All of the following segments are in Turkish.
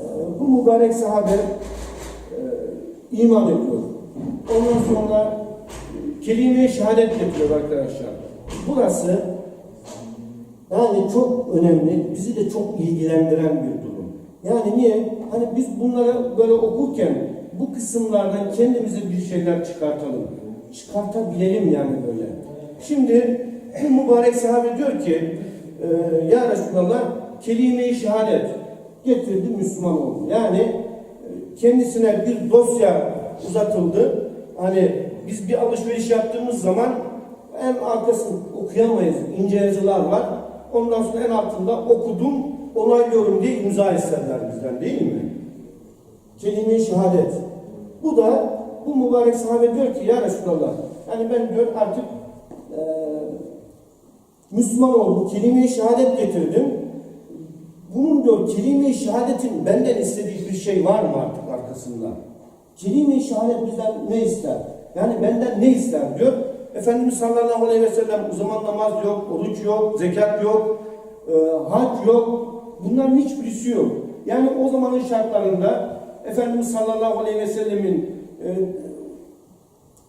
e, bu mübarek sahabe e, iman ediyor. Ondan sonra e, kelime-i şehadet getiriyor arkadaşlar. Burası yani çok önemli, bizi de çok ilgilendiren bir durum. Yani niye? Hani biz bunları böyle okurken bu kısımlardan kendimize bir şeyler çıkartalım. Çıkartabilelim yani böyle. Şimdi mübarek sahabe diyor ki e, Ya Resulallah kelime-i şehadet getirdi Müslüman oldu. Yani e, kendisine bir dosya uzatıldı. Hani biz bir alışveriş yaptığımız zaman en arkasını okuyamayız. ince yazılar var. Ondan sonra en altında okudum, onaylıyorum diye imza isterler bizden değil mi? Kelime-i şehadet. Bu da bu mübarek sahabe diyor ki ya Resulallah yani ben diyor artık e, Müslüman oldum, kelime-i şehadet getirdim. Diyor kelime-i şehadetin benden istediği bir şey var mı artık arkasında? Kelime-i şehadet bizden ne ister? Yani benden ne ister diyor. Efendimiz sallallahu aleyhi ve sellem o zaman namaz yok, oruç yok, zekat yok, e, hac yok. Bunların hiçbirisi yok. Yani o zamanın şartlarında Efendimiz sallallahu aleyhi ve sellemin e,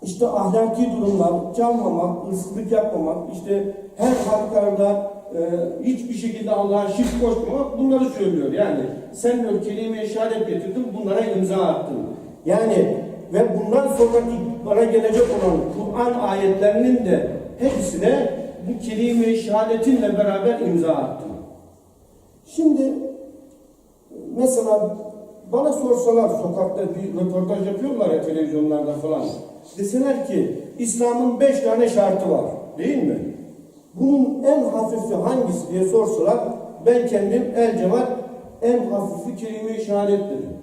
işte ahlaki durumlar, çalmamak, hırsızlık yapmamak, işte her halkarda e, hiçbir şekilde Allah'a şirk koşmamak bunları söylüyor. Yani sen diyor kelime-i şehadet getirdin, bunlara imza attın. Yani ve bundan sonraki bana gelecek olan Kur'an ayetlerinin de hepsine bu kelime-i şehadetinle beraber imza attım. Şimdi mesela bana sorsalar sokakta bir röportaj yapıyorlar ya televizyonlarda falan. Deseler ki İslam'ın beş tane şartı var değil mi? Bunun en hafifi hangisi diye sorsalar ben kendim el cevap en hafifi kelime-i şehadet dedim.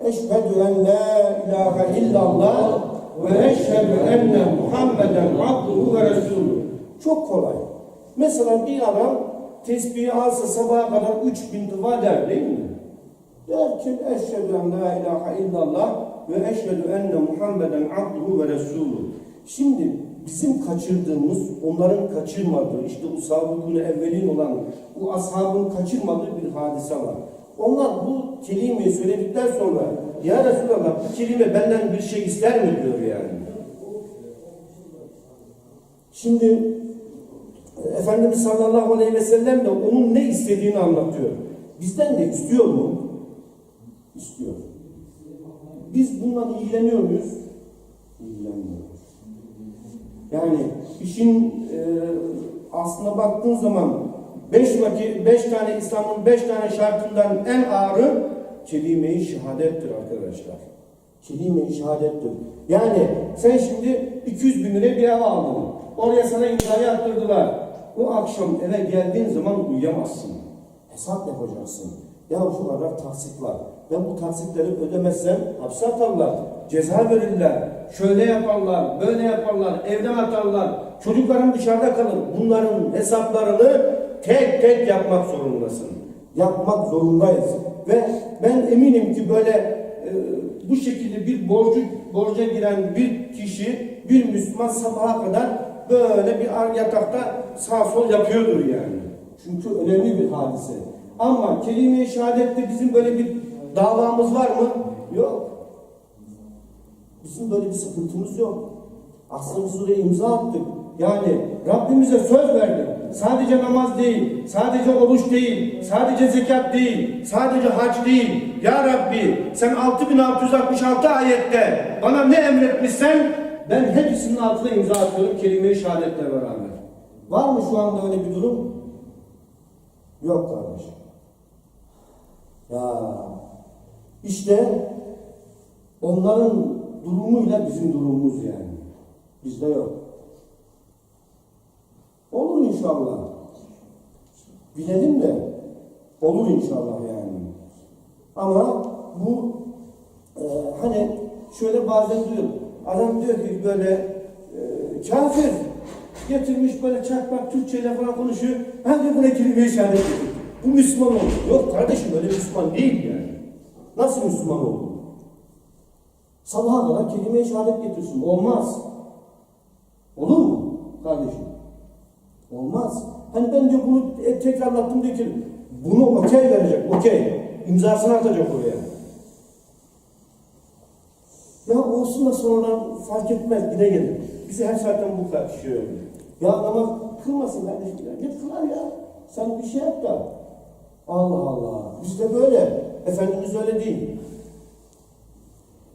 Eşhedü en la ilahe illallah ve eşhedü enne Muhammeden abduhu ve resulü. Çok kolay. Mesela bir adam tesbihi alsa sabaha kadar 3000 dua der değil mi? Der ki eşhedü en la ilahe illallah ve eşhedü enne Muhammeden abduhu ve resulü. Şimdi bizim kaçırdığımız, onların kaçırmadığı, işte bu sabıkını evvelin olan bu ashabın kaçırmadığı bir hadise var. Onlar bu kelimeyi söyledikten sonra ya Resulallah bu kelime benden bir şey ister mi diyor yani. Şimdi Efendimiz sallallahu aleyhi ve sellem de onun ne istediğini anlatıyor. Bizden de istiyor mu? İstiyor. Biz bundan ilgileniyor muyuz? İlgilenmiyoruz. Yani işin e, aslına baktığın zaman beş beş tane İslam'ın beş tane şartından en ağırı kelime-i şehadettir arkadaşlar. Kelime-i şehadettir. Yani sen şimdi 200 bin liraya bir ev aldın. Oraya sana imzayı attırdılar. O akşam eve geldiğin zaman uyuyamazsın. Hesap yapacaksın. Ya şu kadar taksit var. Ben bu taksitleri ödemezsem hapse atarlar. Ceza verirler. Şöyle yaparlar, böyle yaparlar, evden atarlar. Çocuklarım dışarıda kalır. Bunların hesaplarını tek tek yapmak zorundasın. Yapmak zorundayız. Ve ben eminim ki böyle e, bu şekilde bir borcu borca giren bir kişi, bir Müslüman sabaha kadar böyle bir yatakta sağ sol yapıyordur yani. Çünkü önemli bir hadise. Ama kelime-i şehadette bizim böyle bir davamız var mı? Yok. Bizim böyle bir sıkıntımız yok. Aslında oraya imza attık. Yani Rabbimize söz verdik. Sadece namaz değil, sadece oruç değil, sadece zekat değil, sadece hac değil. Ya Rabbi sen 6666 ayette bana ne emretmişsen ben hepsinin altına imza atıyorum kelime-i şehadetle beraber. Var mı şu anda öyle bir durum? Yok kardeşim. Ya işte onların durumuyla bizim durumumuz yani. Bizde yok. Olur inşallah. Bilelim de olur inşallah yani. Ama bu e, hani şöyle bazen diyor adam diyor ki böyle e, kafir getirmiş böyle çakmak Türkçeyle falan konuşuyor. Ha diyor buna kelime-i şehadet getirdi. Bu Müslüman oldu. Yok kardeşim öyle Müslüman değil yani. Nasıl Müslüman oldu? Sabaha kadar kelime-i şehadet getirsin. Olmaz. Olur mu kardeşim? Olmaz. Hani ben diyor bunu tekrarlattım diyor ki Bunu okey verecek, okey. İmzasını atacak oraya. Ya olsun da sonradan fark etmez, yine gelir. Bizi her saatten bu tartışıyor. Ya namaz kılmasın kardeşim ya. Git kılar ya. Sen bir şey yap da. Allah Allah. Bizde böyle. Efendimiz öyle değil.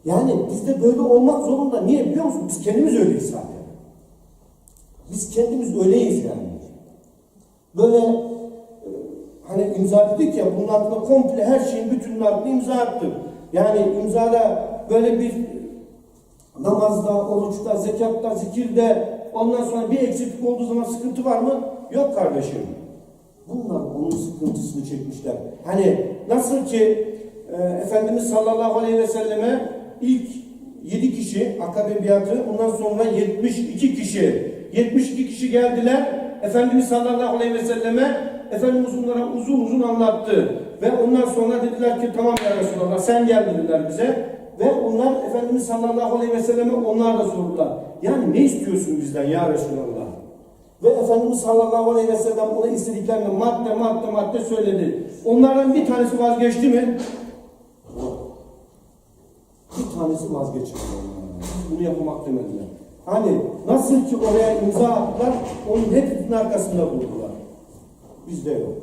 Yani bizde böyle olmak zorunda. Niye biliyor musun? Biz kendimiz öyleyiz zaten. Biz kendimiz öyleyiz yani. Böyle e, hani imza dedik ya bunun altında komple her şeyin bütününün altına imza attık. Yani imzada böyle bir namazda, oruçta, zekatta, zikirde ondan sonra bir eksiklik olduğu zaman sıkıntı var mı? Yok kardeşim. Bunlar onun sıkıntısını çekmişler. Hani nasıl ki e, Efendimiz sallallahu aleyhi ve selleme ilk 7 kişi akabe biatı ondan sonra 72 kişi 72 kişi geldiler. Efendimiz sallallahu aleyhi ve selleme Efendimiz onlara uzun uzun anlattı. Ve ondan sonra dediler ki tamam ya Resulallah sen gel dediler bize. Ve onlar Efendimiz sallallahu aleyhi ve selleme onlar da sordular. Yani ne istiyorsun bizden ya Resulallah? Ve Efendimiz sallallahu aleyhi ve sellem ona istediklerini madde madde madde söyledi. Onlardan bir tanesi vazgeçti mi? Tanesi vazgeçmedi. Biz bunu yapmak demediler. Hani nasıl ki oraya imza attılar, onun hepsinin arkasında durdular. Bizde yok.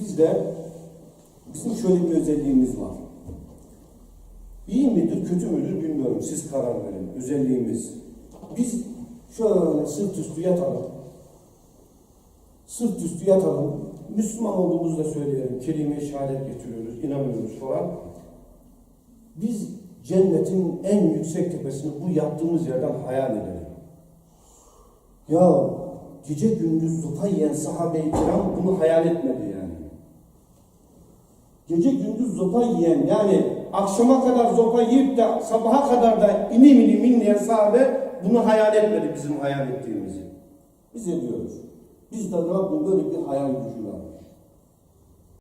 Bizde bizim şöyle bir özelliğimiz var. İyi midir, kötü müdür bilmiyorum. Siz karar verin. Özelliğimiz. Biz şöyle sırt üstü yatalım. Sırt üstü yatalım. Müslüman olduğumuzu da söyleyelim. Kelime-i şehadet getiriyoruz, inanıyoruz falan. Biz cennetin en yüksek tepesini bu yattığımız yerden hayal edelim. Ya gece gündüz zupa yiyen sahabe-i kiram bunu hayal etmedi yani. Gece gündüz zopa yiyen yani akşama kadar zopa yiyip de sabaha kadar da inim inim inleyen sahabe bunu hayal etmedi bizim hayal ettiğimizi. Biz ediyoruz. Bizde Rabbim böyle bir hayal gücü var.